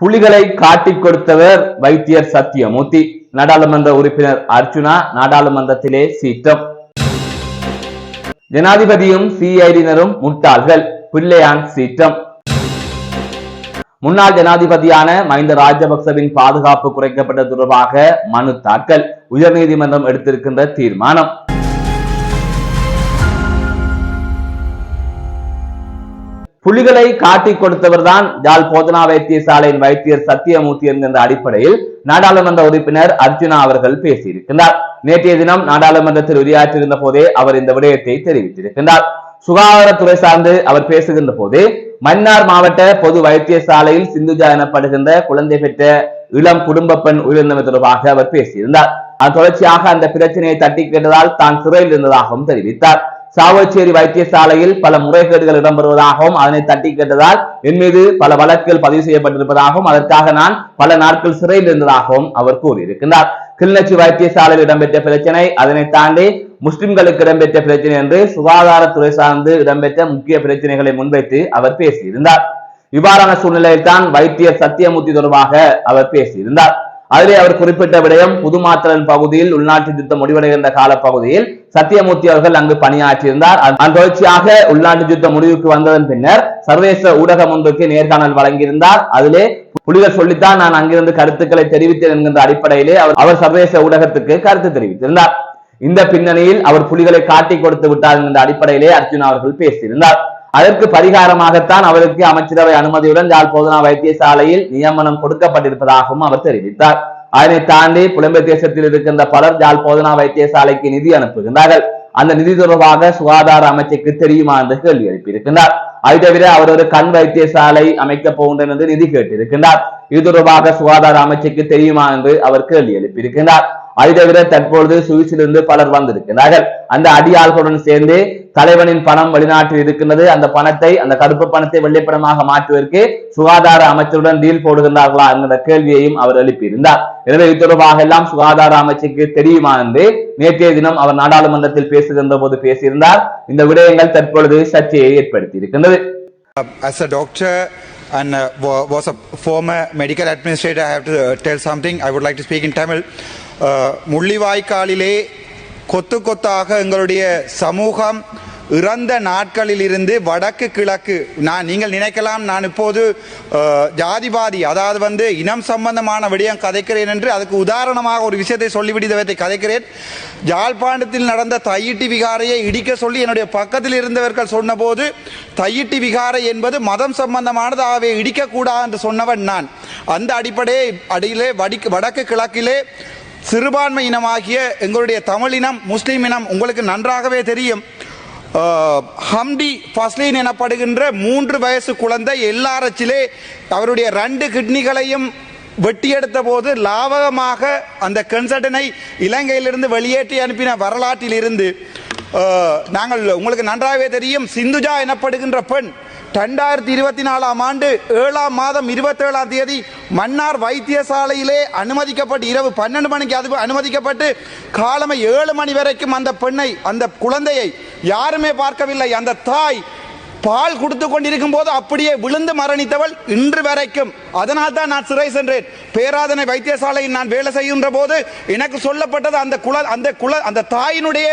புலிகளை காட்டிக் கொடுத்தவர் வைத்தியர் சத்தியமூர்த்தி நாடாளுமன்ற உறுப்பினர் அர்ஜுனா நாடாளுமன்றத்திலே சீற்றம். ஜனாதிபதியும் சிஐடியினரும் முட்டாள்கள் பிள்ளையான் சீற்றம். முன்னாள் ஜனாதிபதியான மஹிந்த ராஜபக்சவின் பாதுகாப்பு குறைக்கப்பட்டது தொடர்பாக மனு தாக்கல் உயர்நீதிமன்றம் எடுத்திருக்கின்ற தீர்மானம். புலிகளை காட்டி கொடுத்தவர் தான் ஜால் போதனா வைத்தியசாலையின் வைத்தியர் சத்தியமூர்த்தி என்கின்ற அடிப்படையில் நாடாளுமன்ற உறுப்பினர் அர்ஜுனா அவர்கள் பேசியிருக்கிறார் நேற்றைய தினம் நாடாளுமன்றத்தில் உரையாற்றியிருந்த போதே அவர் இந்த விடயத்தை தெரிவித்திருக்கின்றார். சுகாதாரத்துறை சார்ந்து அவர் பேசுகின்ற போது மன்னார் மாவட்ட பொது வைத்தியசாலையில் சிந்துஜா எனப்படுகின்ற குழந்தை பெற்ற இளம் குடும்ப பெண் உயிரிழந்தமை தொடர்பாக அவர் பேசியிருந்தார். அது தொடர்ச்சியாக அந்த பிரச்சனையை தட்டி கேட்டதால் தான் சிறையில் இருந்ததாகவும் தெரிவித்தார். சாவச்சேரி வைத்தியசாலையில் பல முறைகேடுகள் இடம்பெறுவதாகவும் அதனை தட்டி கேட்டதால் என் மீது பல வழக்குகள் பதிவு செய்யப்பட்டிருப்பதாகவும் அதற்காக நான் பல நாட்கள் சிறையில் இருந்ததாகவும் அவர் கூறியிருக்கிறார் கிளிநொச்சி வைத்தியசாலையில் இடம்பெற்ற பிரச்சனை அதனை தாண்டி முஸ்லிம்களுக்கு இடம்பெற்ற பிரச்சனை என்று சுகாதாரத்துறை சார்ந்து இடம்பெற்ற முக்கிய பிரச்சனைகளை முன்வைத்து அவர் பேசியிருந்தார். இவ்வாறான சூழ்நிலையில் தான் வைத்தியர் சத்தியமூர்த்தி தொடர்பாக அவர் பேசியிருந்தார். அதிலே அவர் குறிப்பிட்ட விடயம் புதுமாத்திரன் பகுதியில் உள்நாட்டு யுத்தம் முடிவடைகின்ற காலப்பகுதியில் சத்தியமூர்த்தி அவர்கள் அங்கு பணியாற்றியிருந்தார். அதன் தொடர்ச்சியாக உள்நாட்டு யுத்தம் முடிவுக்கு வந்ததன் பின்னர் சர்வதேச ஊடகம் ஒன்றுக்கு நேர்காணல் வழங்கியிருந்தார். அதிலே புலிகள் சொல்லித்தான் நான் அங்கிருந்து கருத்துக்களை தெரிவித்தேன் என்கின்ற அடிப்படையிலே அவர் அவர் சர்வதேச ஊடகத்துக்கு கருத்து தெரிவித்திருந்தார். இந்த பின்னணியில் அவர் புலிகளை காட்டி கொடுத்து விட்டார் என்கின்ற அடிப்படையிலே அர்ஜுன் அவர்கள் பேசியிருந்தார். அதற்கு பரிகாரமாகத்தான் அவருக்கு அமைச்சரவை அனுமதியுடன் யாழ் போதனா வைத்தியசாலையில் நியமனம் கொடுக்கப்பட்டிருப்பதாகவும் அவர் தெரிவித்தார். அதனை தாண்டி புலம்பெயர் தேசத்தில் இருக்கின்ற பலர் ஜாழ் போதனா வைத்தியசாலைக்கு நிதி அனுப்புகின்றார்கள். அந்த நிதி தொடர்பாக சுகாதார அமைச்சருக்கு தெரியுமா என்று கேள்வி எழுப்பியிருக்கின்றார். அது தவிர அவர் ஒரு கண் வைத்தியசாலை அமைக்க போகின்றனர் என்று நிதி கேட்டிருக்கின்றார். இது தொடர்பாக சுகாதார அமைச்சருக்கு தெரியுமா என்று அவர் கேள்வி எழுப்பியிருக்கின்றார். அதை தவிர தற்பொழுது சுவிஸிலிருந்து பலர் வந்திருக்கிறார்கள் அந்த அடியாள்களுடன் சேர்ந்து தலைவனின் பணம் வெளிநாட்டில் இருக்கின்றது. அந்த பணத்தை அந்த கருப்பு பணத்தை வெள்ளைப்பணமாக மாற்றுவதற்கு சுகாதார அமைச்சருடன் டீல் போடுகின்றார்களா என்கிற கேள்வியையும் அவர் எழுப்பியிருந்தார். எனவே இது தொடர்பாக எல்லாம் சுகாதார அமைச்சுக்கு தெரியுமா என்று நேற்றைய தினம் அவர் நாடாளுமன்றத்தில் பேசுகின்ற போது பேசியிருந்தார். இந்த விடயங்கள் தற்பொழுது சர்ச்சையை ஏற்படுத்தி இருக்கின்றது as a doctor and uh, was a former medical administrator, I have to uh, tell something. I would like to speak in Tamil. Uh, முள்ளிவாய்க்காலிலே கொத்து கொத்தாக எங்களுடைய சமூகம் இறந்த நாட்களிலிருந்து வடக்கு கிழக்கு. நான் நீங்கள் நினைக்கலாம் நான் இப்போது அஹ், ஜாதிவாதி அதாவது வந்து இனம் சம்பந்தமான விடயம் கதைக்கிறேன் என்று அதுக்கு உதாரணமாக ஒரு விஷயத்தை சொல்லிவிடுவதை கதைக்கிறேன். யாழ்ப்பாணத்தில் நடந்த தையிட்டி விகாரையை இடிக்க சொல்லி என்னுடைய பக்கத்தில் இருந்தவர்கள் சொன்னபோது தையிட்டி விகாரை என்பது மதம் சம்பந்தமானது ஆகவே இடிக்கக்கூடாது என்று சொன்னவன் நான். அந்த அடிப்படை அடியிலே வடிக்கு வடக்கு கிழக்கிலே சிறுபான்மை இனமாகிய எங்களுடைய தமிழினம் முஸ்லீம் இனம் உங்களுக்கு நன்றாகவே தெரியும். ஹம்டி ஃபஸ்லீன் எனப்படுகின்ற மூன்று வயசு குழந்தை எல்லாரச்சிலே அவருடைய ரெண்டு கிட்னிகளையும் வெட்டியெடுத்த போது லாவகமாக அந்த கன்சர்டனை இலங்கையிலிருந்து வெளியேற்றி அனுப்பின வரலாற்றில் இருந்து நாங்கள் உங்களுக்கு நன்றாகவே தெரியும். சிந்துஜா எனப்படுகின்ற பெண் ரெண்டாயிரத்தி இருபத்தி நாலாம் ஆண்டு ஏழாம் மாதம் இருபத்தேழாம் தேதி மன்னார் வைத்தியசாலையிலே அனுமதிக்கப்பட்டு இரவு பன்னெண்டு மணிக்கு அது அனுமதிக்கப்பட்டு காலமை ஏழு மணி வரைக்கும் அந்த பெண்ணை அந்த குழந்தையை யாருமே பார்க்கவில்லை. அந்த தாய் பால் கொடுத்து கொண்டிருக்கும் போது அப்படியே விழுந்து மரணித்தவள் இன்று வரைக்கும். அதனால் தான் நான் சிறை சென்றேன். பேராதனை வைத்தியசாலையில் நான் வேலை செய்கின்ற போது எனக்கு சொல்லப்பட்டது அந்த குல அந்த குல அந்த தாயினுடைய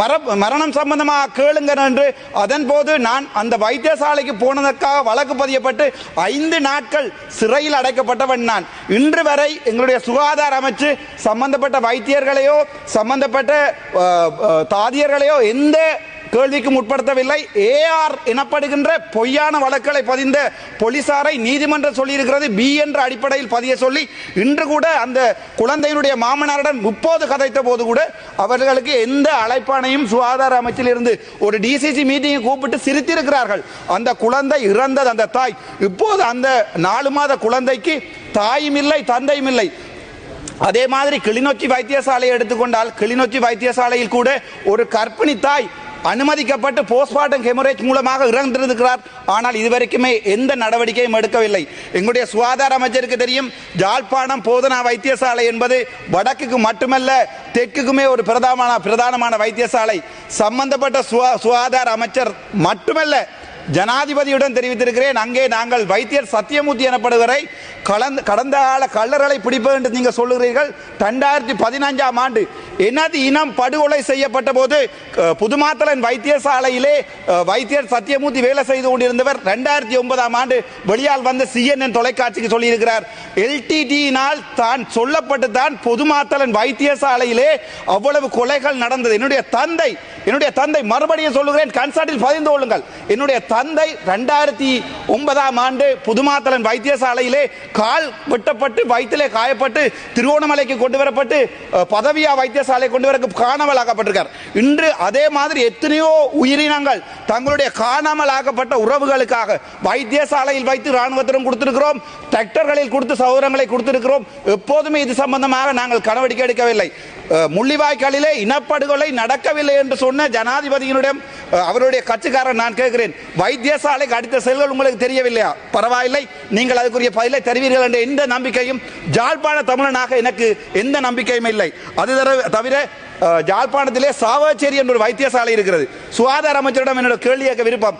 மர மரணம் சம்பந்தமாக கேளுங்க என்று. அதன் போது நான் அந்த வைத்தியசாலைக்கு போனதற்காக வழக்கு பதியப்பட்டு ஐந்து நாட்கள் சிறையில் அடைக்கப்பட்டவன் நான். இன்று வரை எங்களுடைய சுகாதார அமைச்சு சம்பந்தப்பட்ட வைத்தியர்களையோ சம்பந்தப்பட்ட தாதியர்களையோ எந்த கேள்விக்கும் உட்படுத்தவில்லை. ஏஆர் எனப்படுகின்ற பொய்யான வழக்குகளை பதிந்த போலீசாரை நீதிமன்றம் சொல்லியிருக்கிறது. பி என்ற அடிப்படையில் பதிய சொல்லி இன்று கூட அந்த குழந்தையினுடைய மாமனாருடன் முப்போது கதைத்த போது கூட அவர்களுக்கு எந்த அழைப்பானையும் சுகாதார அமைச்சில் இருந்து ஒரு டிசிசி மீட்டிங்கை கூப்பிட்டு சிரித்திருக்கிறார்கள். அந்த குழந்தை இறந்தது அந்த தாய். இப்போது அந்த நாலு மாத குழந்தைக்கு தாயும் இல்லை தந்தையும் இல்லை அதே மாதிரி கிளிநொச்சி வைத்தியசாலையை எடுத்துக்கொண்டால் கிளிநொச்சி வைத்தியசாலையில் கூட ஒரு கர்ப்பிணி தாய் அனுமதிக்கப்பட்டு போஸ்ட்மார்ட்டம் ஹெமரேஜ் மூலமாக இறந்திருக்கிறார். ஆனால் இதுவரைக்குமே எந்த நடவடிக்கையும் எடுக்கவில்லை. எங்களுடைய சுகாதார அமைச்சருக்கு தெரியும் ஜாழ்ப்பாணம் போதனா வைத்தியசாலை என்பது வடக்குக்கு மட்டுமல்ல தெற்குக்குமே ஒரு பிரதான பிரதானமான வைத்தியசாலை. சம்பந்தப்பட்ட சுகாதார அமைச்சர் மட்டுமல்ல ஜனாதிபதியுடன் தெரிவித்திருக்கிறேன். அங்கே நாங்கள் வைத்தியர் சத்தியமூர்த்தி எனப்படுவரை கலந்து கடந்த கால கள்ளர்களை பிடிப்பது என்று நீங்கள் சொல்லுகிறீர்கள். ரெண்டாயிரத்தி பதினஞ்சாம் ஆண்டு எனது இனம் படுகொலை செய்யப்பட்ட போது புதுமாத்தலன் வைத்தியசாலையிலே வைத்தியர் சத்தியமூர்த்தி வேலை செய்து கொண்டிருந்தவர் ரெண்டாயிரத்தி ஒன்பதாம் ஆண்டு வெளியால் வந்த சிஎன்என் தொலைக்காட்சிக்கு சொல்லியிருக்கிறார். எல்டிடியினால் தான் சொல்லப்பட்டு தான் பொதுமாத்தலன் வைத்தியசாலையிலே அவ்வளவு கொலைகள் நடந்தது. என்னுடைய தந்தை என்னுடைய தந்தை மறுபடியும் சொல்லுகிறேன் கன்சர்ட்டில் பதிந்து கொள்ளுங்கள். என்னுடைய தந்தை ரெண்டாயிரத்தி ஒன்பதாம் ஆண்டு புதுமாத்தலன் வைத்தியசாலையிலே கால் வெட்டப்பட்டு வயிற்றிலே காயப்பட்டு திருவோணமலைக்கு கொண்டு வரப்பட்டு பதவியா வைத்தியசாலை கொண்டு வர காணாமல் ஆக்கப்பட்டிருக்கார் இன்று அதே மாதிரி எத்தனையோ உயிரினங்கள் தங்களுடைய காணாமல் ஆக்கப்பட்ட உறவுகளுக்காக வைத்தியசாலையில் வைத்து ராணுவத்திடம் கொடுத்திருக்கிறோம் டிராக்டர்களில் கொடுத்து சௌரங்களை கொடுத்திருக்கிறோம். எப்போதுமே இது சம்பந்தமாக நாங்கள் நடவடிக்கை எடுக்கவில்லை. முள்ளிவாய்க்காலிலே இனப்படுகொலை நடக்கவில்லை என்று சொன்ன ஜனாதிபதியினிடம் அவருடைய கட்சிக்காரன் நான் கேட்கிறேன் வைத்தியசாலைக்கு அடுத்த செயல்கள் உங்களுக்கு தெரியவில்லையா? பரவாயில்லை நீங்கள் அதுக்குரிய பதிலை தருவீர்கள் என்ற எந்த நம்பிக்கையும் ஜாழ்ப்பாண தமிழனாக எனக்கு எந்த நம்பிக்கையும் இல்லை. அது தவிர ஜாழ்ப்பாணத்திலே சாவச்சேரி என்ற ஒரு வைத்தியசாலை இருக்கிறது. சுகாதார அமைச்சரிடம் என்னோட கேள்வி கேட்க விருப்பம்.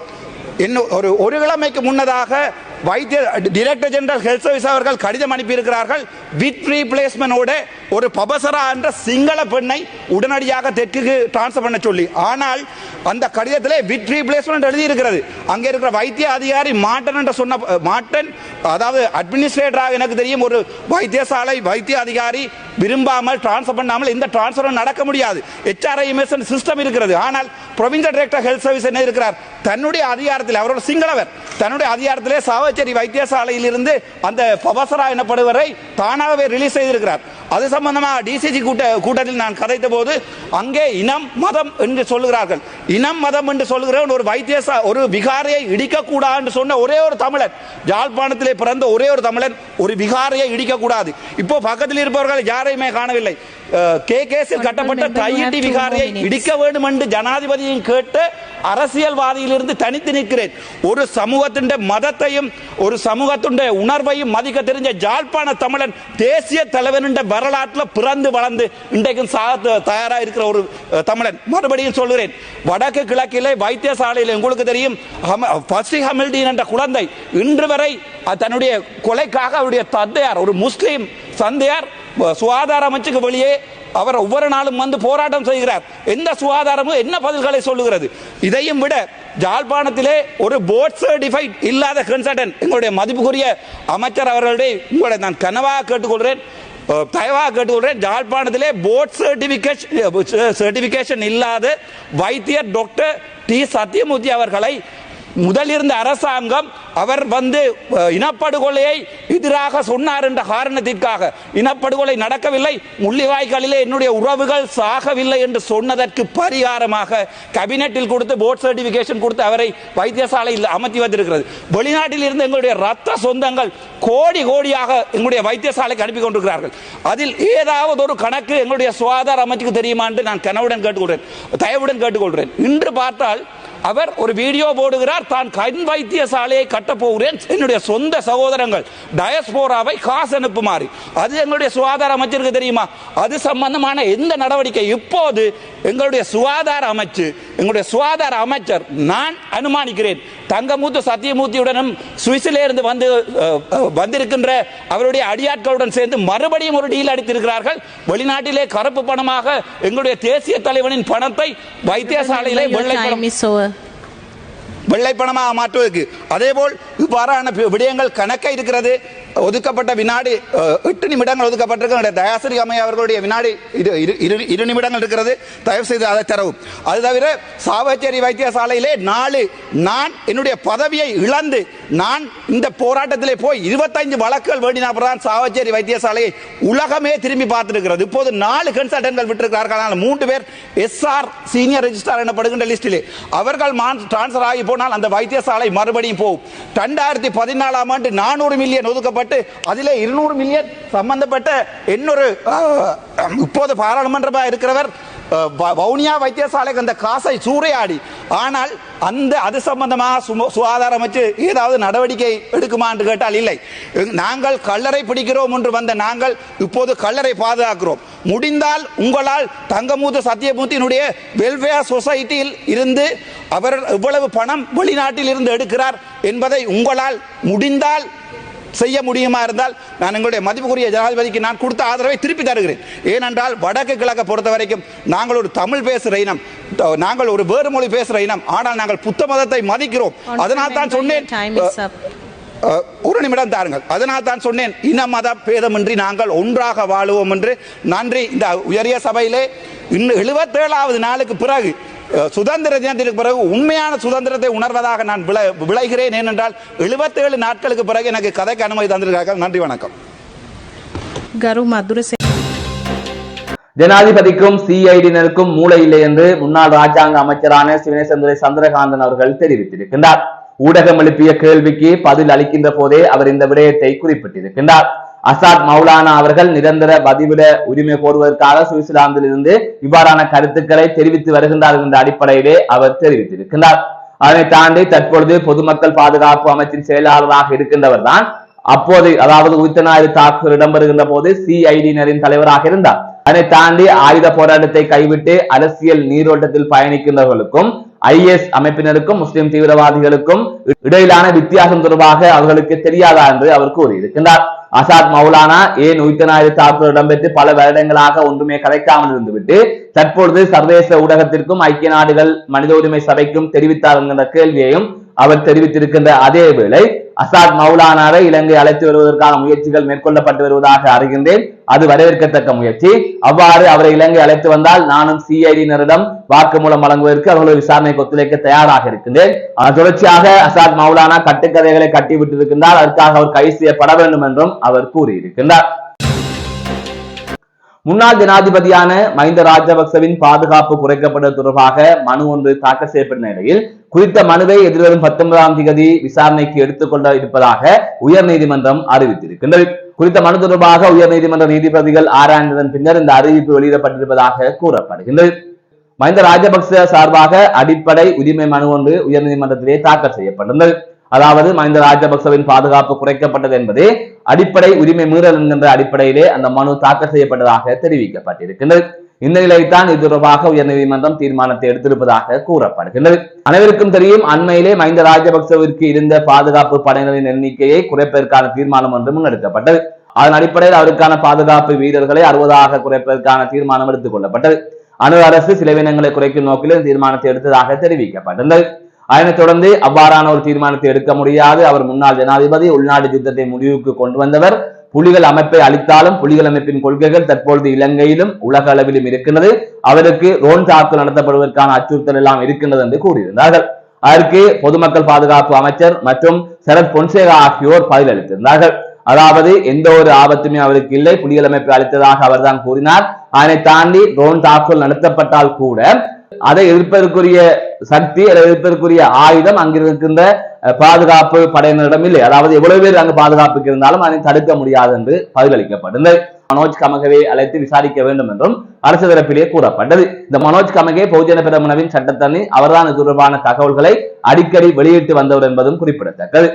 இன்னும் ஒரு ஒரு கிழமைக்கு முன்னதாக வைத்திய டிரெக்டர் ஜெனரல் ஹெல்த் சர்வீஸ் அவர்கள் கடிதம் அனுப்பியிருக்கிறார்கள். வித் ரீப்ளேஸ்மெண்டோட ஒரு பபசரா என்ற சிங்கள பெண்ணை உடனடியாக தெற்குக்கு டிரான்ஸ்ஃபர் பண்ண சொல்லி. ஆனால் அந்த கடிதத்தில் வித் ரீப்ளேஸ்மெண்ட் எழுதியிருக்கிறது. அங்கே இருக்கிற வைத்திய அதிகாரி மாட்டன் என்று சொன்ன மாட்டன் அதாவது அட்மினிஸ்ட்ரேட்டராக எனக்கு தெரியும் ஒரு வைத்தியசாலை வைத்திய அதிகாரி விரும்பாமல் டிரான்ஸ்ஃபர் பண்ணாமல் இந்த டிரான்ஸ்ஃபர் நடக்க முடியாது. ஹெச்ஆர்ஐஎம்எஸ் சிஸ்டம் இருக்கிறது. ஆனால் ப்ரொவின்சியல் டிரெக்டர் ஹெல்த் சர்வீஸ் என்ன இருக்கிறார்? தன்னுடைய அதிகாரத்தில் அவரோட சிங்களவர் தன்னுடைய அதிகாரத்திலே சாவச்சேரி வைத்தியசாலையில் இருந்து அந்த பவசரா எனப்படுவரை தானாகவே ரிலீஸ் செய்திருக்கிறார். அது சம்பந்தமாக டிசிஜி கூட்ட கூட்டத்தில் நான் கதைத்த போது அங்கே இனம் மதம் என்று சொல்லுகிறார்கள். இனம் மதம் என்று சொல்லுகிறவன் ஒரு வைத்தியசா ஒரு விகாரையை இடிக்கக்கூடாது என்று சொன்ன ஒரே ஒரு தமிழன் யாழ்ப்பாணத்திலே பிறந்த ஒரே ஒரு தமிழன் ஒரு விகாரையை இடிக்கக்கூடாது. இப்போ பக்கத்தில் இருப்பவர்கள் யாரையுமே காணவில்லை. கே கேஸில் கட்டப்பட்ட தையிட்டி விகாரையை இடிக்க வேண்டும் என்று ஜனாதிபதியும் கேட்டு அரசியல்வாதியிலிருந்து தனித்து நிற்கிறேன் ஒரு சமூகத்தின் மதத்தையும் ஒரு சமூகத்தின் உணர்வையும் மதிக்க தெரிஞ்ச ஜாழ்ப்பாண தமிழன் தேசிய தலைவன் என்ற வரலாற்றில் பிறந்து வளர்ந்து இன்றைக்கும் சாக தயாராக இருக்கிற ஒரு தமிழன் மறுபடியும் சொல்கிறேன் வடக்கு கிழக்கிலே வைத்தியசாலையில் உங்களுக்கு தெரியும் பசி ஹமில்டீன் என்ற குழந்தை இன்று வரை தன்னுடைய கொலைக்காக அவருடைய தந்தையார் ஒரு முஸ்லீம் சந்தையார் சுகாதார அமைச்சுக்கு வெளியே அவர் ஒவ்வொரு நாளும் வந்து போராட்டம் செய்கிறார். எந்த சுகாதாரமும் என்ன பதில்களை சொல்லுகிறது? இதையும் விட ஜாழ்ப்பாணத்திலே ஒரு போர்ட் சர்டிஃபைட் இல்லாத கன்சல்டன் எங்களுடைய மதிப்புக்குரிய அமைச்சர் அவர்களுடைய உங்களை நான் கனவாக கேட்டுக்கொள்கிறேன். தயவாக கேட்டுக்கொள்கிறேன். ஜாழ்ப்பாணத்திலே போர்ட் சர்டிஃபிகேஷன் சர்டிஃபிகேஷன் இல்லாத வைத்தியர் டாக்டர் டி. சத்யமூர்த்தி அவர்களை முதல் இருந்த அரசாங்கம் அவர் வந்து இனப்படுகொலையை எதிராக சொன்னார் என்ற காரணத்திற்காக. இனப்படுகொலை நடக்கவில்லை முள்ளிவாய்க்காலிலே என்னுடைய உறவுகள் சாகவில்லை என்று சொன்னதற்கு பரிகாரமாக கேபினெட்டில் கொடுத்து போர்ட் சர்டிபிகேஷன் கொடுத்து அவரை வைத்தியசாலையில் அமர்த்தி வந்திருக்கிறது வெளிநாட்டில் இருந்து எங்களுடைய ரத்த சொந்தங்கள் கோடி கோடியாக எங்களுடைய வைத்தியசாலைக்கு அனுப்பி கொண்டிருக்கிறார்கள். அதில் ஏதாவது ஒரு கணக்கு எங்களுடைய சுகாதார அமைச்சுக்கு தெரியுமா என்று நான் கனவுடன் கேட்டுக்கொள்கிறேன். தயவுடன் கேட்டுக்கொள்கிறேன். இன்று பார்த்தால் அவர் ஒரு வீடியோ போடுகிறார் தான் கண் வைத்தியசாலையை கட்டப் போகிறேன். என்னுடைய சொந்த சகோதரங்கள் டயஸ்போராவை காசு அனுப்புமாறு. அது எங்களுடைய சுகாதார அமைச்சருக்கு தெரியுமா? அது சம்பந்தமான எந்த நடவடிக்கை இப்போது எங்களுடைய சுகாதார அமைச்சு எங்களுடைய சுகாதார அமைச்சர் நான் அனுமானிக்கிறேன். தங்கமூத்து சத்தியமூர்த்தியுடனும் சுவிஸிலே இருந்து வந்து வந்திருக்கின்ற அவருடைய அடியாட்களுடன் சேர்ந்து மறுபடியும் ஒரு டீல் அடித்திருக்கிறார்கள். வெளிநாட்டிலே கருப்பு பணமாக எங்களுடைய தேசிய தலைவனின் பணத்தை வைத்தியசாலையிலே வெள்ளை பணம். வெள்ளை பணமாக மாற்றுவதற்கு. அதேபோல் இவ்வாறான பி- விடயங்கள் கணக்க இருக்கிறது. ஒதுக்கப்பட்ட வினாடி எட்டு நிமிடங்கள் ஒதுக்கப்பட்டிருக்க தயாசிரி அம்மை அவர்களுடைய வினாடி இது இரு- இரு- இரு நிமிடங்கள் இருக்கிறது. தயவு செய்து அதை தரவும். அது தவிர சாவச்சேரி வைத்தியசாலையிலே நாலு நான் என்னுடைய பதவியை இழந்து நான் இந்த போராட்டத்திலே போய் இருபத்தைந்து வழக்குகள் வேண்டினா தான் சாவச்சேரி வைத்தியசாலையை உலகமே திரும்பி பார்த்திருக்கிறது. இப்போது நாலு கன்சல்டன்ட்கள் விட்டிருக்கிறார்கள். ஆனால் மூன்று பேர் எஸ்ஆர் சீனியர் ரெஜிஸ்ட்ரார் எனப்படுகின்ற லிஸ்டிலே. அவர்கள் டிரான்ஸ்ஃபர் ஆகி போனால் அந்த வைத்தியசாலை மறுபடியும் போகும். ரெண்டாயிரத்தி பதினாலாம் ஆண்டு நானூறு மில்லியன் ஒதுக்கப்பட்டு அதிலே இருநூறு மில்லியன் சம்பந்தப்பட்ட இன்னொரு இப்போது பாராளுமன்றமாக இருக்கிறவர் வ- வவுனியா வைத்தியசாலைக்கு அந்த காசை சூறையாடி. ஆனால் அந்த அது சம்பந்தமாக சும- சுகாதார அமைச்சு ஏதாவது நடவடிக்கை எடுக்குமா என்று கேட்டால் இல்லை. நாங்கள் கல்லறை பிடிக்கிறோம் என்று வந்த நாங்கள் இப்போது கல்லறை பாதுகாக்கிறோம். முடிந்தால் உங்களால் தங்கமூத்த சத்தியமூர்த்தியினுடைய வெல்ஃபேர் சொசைட்டியில் இருந்து அவர் இவ்வளவு பணம் வெளிநாட்டில் இருந்து எடுக்கிறார் என்பதை உங்களால் முடிந்தால் செய்ய முடியுமா இருந்தால் நான் எங்களுடைய மதிப்புக்குரிய ஜனாதிபதிக்கு நான் கொடுத்த ஆதரவை திருப்பி தருகிறேன். ஏனென்றால் வடக்கு கிழக்கை பொறுத்த வரைக்கும் நாங்கள் ஒரு தமிழ் பேசுகிற இனம் நாங்கள் ஒரு வேறு மொழி பேசுகிற இனம். ஆனால் நாங்கள் புத்த மதத்தை மதிக்கிறோம். அதனால் தான் சொன்னேன் ஒரு நிமிடம் தாருங்கள். அதனால் தான் சொன்னேன் இன மத பேதமின்றி நாங்கள் ஒன்றாக வாழுவோம் என்று. நன்றி. இந்த உயரிய சபையிலே இன்னும் எழுபத்தேழாவது நாளுக்கு பிறகு சுதந்திர தினத்திற்கு பிறகு உண்மையான சுதந்திரத்தை உணர்வதாக நான் விளை விளைகிறேன். ஏனென்றால் எழுபத்தேழு நாட்களுக்கு பிறகு எனக்கு கதைக்கு அனுமதி தந்திருக்காங்க நன்றி வணக்கம். ஜனாதிபதிக்கும் சிஐடியினருக்கும் மூளை இல்லை என்று முன்னாள் ராஜாங்க அமைச்சரான சிவனேசந்துரை சந்திரகாந்தன் அவர்கள் தெரிவித்திருக்கின்றார். ஊடகம் எழுப்பிய கேள்விக்கு பதில் அளிக்கின்ற போதே அவர் இந்த விடயத்தை குறிப்பிட்டிருக்கின்றார். அசாத் மௌலானா அவர்கள் நிரந்தர பதிவிட உரிமை கோருவதற்காக சுவிட்சர்லாந்திலிருந்து இவ்வாறான கருத்துக்களை தெரிவித்து வருகின்றார் என்ற அடிப்படையிலே அவர் தெரிவித்திருக்கின்றார். அதனை தாண்டி தற்பொழுது பொதுமக்கள் பாதுகாப்பு அமைச்சின் செயலாளராக இருக்கின்றவர் தான் அப்போது அதாவது உயிர்த்தனாயுத தாக்குதல் இடம்பெறுகின்ற போது சிஐடியினரின் தலைவராக இருந்தார். அதனை தாண்டி ஆயுத போராட்டத்தை கைவிட்டு அரசியல் நீரோட்டத்தில் பயணிக்கின்றவர்களுக்கும் ஐஎஸ் அமைப்பினருக்கும் முஸ்லிம் தீவிரவாதிகளுக்கும் இடையிலான வித்தியாசம் தொடர்பாக அவர்களுக்கு தெரியாதா என்று அவர் கூறியிருக்கின்றார். அசாத் மௌலானா ஏன் உயிர்த்தநாயுடு தாக்குதல் இடம்பெற்று பல வருடங்களாக ஒன்றுமே கலைக்காமல் இருந்துவிட்டு தற்பொழுது சர்வதேச ஊடகத்திற்கும் ஐக்கிய நாடுகள் மனித உரிமை சபைக்கும் தெரிவித்தார் என்கின்ற கேள்வியையும் அவர் தெரிவித்திருக்கின்ற அதே வேளை அசாத் மௌலானாவை இலங்கை அழைத்து வருவதற்கான முயற்சிகள் மேற்கொள்ளப்பட்டு வருவதாக அறிகின்றேன். அது வரவேற்கத்தக்க முயற்சி. அவ்வாறு அவரை இலங்கை அழைத்து வந்தால் நானும் சிஐடியினரிடம் வாக்குமூலம் வழங்குவதற்கு அவர்களது விசாரணைக்கு ஒத்துழைக்க தயாராக இருக்கின்றேன். தொடர்ச்சியாக அசாத் மௌலானா கட்டுக்கதைகளை கட்டிவிட்டிருக்கின்றார். அதற்காக அவர் கைது செய்யப்பட வேண்டும் என்றும் அவர் கூறியிருக்கின்றார். முன்னாள் ஜனாதிபதியான மஹிந்த ராஜபக்சவின் பாதுகாப்பு குறைக்கப்பட்டது தொடர்பாக மனு ஒன்று தாக்கல் செய்யப்பட்ட நிலையில் குறித்த மனுவை எதிர்வரும் பத்தொன்பதாம் தேதி விசாரணைக்கு எடுத்துக்கொள்ள இருப்பதாக உயர்நீதிமன்றம் அறிவித்திருக்கின்றது. குறித்த மனு தொடர்பாக உயர்நீதிமன்ற நீதிபதிகள் ஆராய்ந்ததன் பின்னர் இந்த அறிவிப்பு வெளியிடப்பட்டிருப்பதாக கூறப்படுகின்றது. மஹிந்த ராஜபக்ச சார்பாக அடிப்படை உரிமை மனு ஒன்று உயர்நீதிமன்றத்திலே தாக்கல் செய்யப்பட்டிருந்தது அதாவது மஹிந்த ராஜபக்சவின் பாதுகாப்பு குறைக்கப்பட்டது என்பதே அடிப்படை உரிமை மீறல் என்கின்ற அடிப்படையிலே அந்த மனு தாக்கல் செய்யப்பட்டதாக தெரிவிக்கப்பட்டிருக்கின்றது. இந்த நிலையில்தான் இது தொடர்பாக உயர்நீதிமன்றம் தீர்மானத்தை எடுத்திருப்பதாக கூறப்படுகின்றது. அனைவருக்கும் தெரியும் அண்மையிலே மஹிந்த ராஜபக்சவிற்கு இருந்த பாதுகாப்பு படையினரின் எண்ணிக்கையை குறைப்பதற்கான தீர்மானம் ஒன்று முன்னெடுக்கப்பட்டது. அதன் அடிப்படையில் அவருக்கான பாதுகாப்பு வீரர்களை அறுபதாக குறைப்பதற்கான தீர்மானம் எடுத்துக் கொள்ளப்பட்டது. அணு அரசு செலவினங்களை குறைக்கும் நோக்கில் தீர்மானத்தை எடுத்ததாக தெரிவிக்கப்பட்டிருந்தது. அதனைத் தொடர்ந்து அவ்வாறான ஒரு தீர்மானத்தை எடுக்க முடியாது. அவர் முன்னாள் ஜனாதிபதி உள்நாட்டு யுத்தத்தை முடிவுக்கு கொண்டு வந்தவர். புலிகள் அமைப்பை அளித்தாலும் புலிகள் அமைப்பின் கொள்கைகள் தற்பொழுது இலங்கையிலும் உலக அளவிலும் இருக்கின்றது. அவருக்கு ரோன் தாக்குதல் நடத்தப்படுவதற்கான அச்சுறுத்தல் எல்லாம் இருக்கின்றது என்று கூறியிருந்தார்கள். அதற்கு பொதுமக்கள் பாதுகாப்பு அமைச்சர் மற்றும் சரத் பொன்சேகா ஆகியோர் பதிலளித்திருந்தார்கள் அதாவது எந்த ஒரு ஆபத்துமே அவருக்கு இல்லை. புலிகள் அமைப்பை அளித்ததாக அவர்தான் கூறினார். அதனை தாண்டி ட்ரோன் தாக்குதல் நடத்தப்பட்டால் கூட அதை எதிர்ப்பதற்குரிய சக்தி அதை எதிர்ப்பதற்குரிய ஆயுதம் அங்கிருக்கின்ற பாதுகாப்பு படையினரிடம் இல்லை. அதாவது எவ்வளவு பேர் அங்கு பாதுகாப்புக்கு இருந்தாலும் அதை தடுக்க முடியாது என்று பதிலளிக்கப்பட்டது மனோஜ் கமகவை அழைத்து விசாரிக்க வேண்டும் என்றும் அரசு தரப்பிலே கூறப்பட்டது. இந்த மனோஜ் கமகே பொதுஜன பிரமணவின் சட்டத்தண்ணி அவர்தான் இது தொடர்பான தகவல்களை அடிக்கடி வெளியிட்டு வந்தவர் என்பதும் குறிப்பிடத்தக்கது.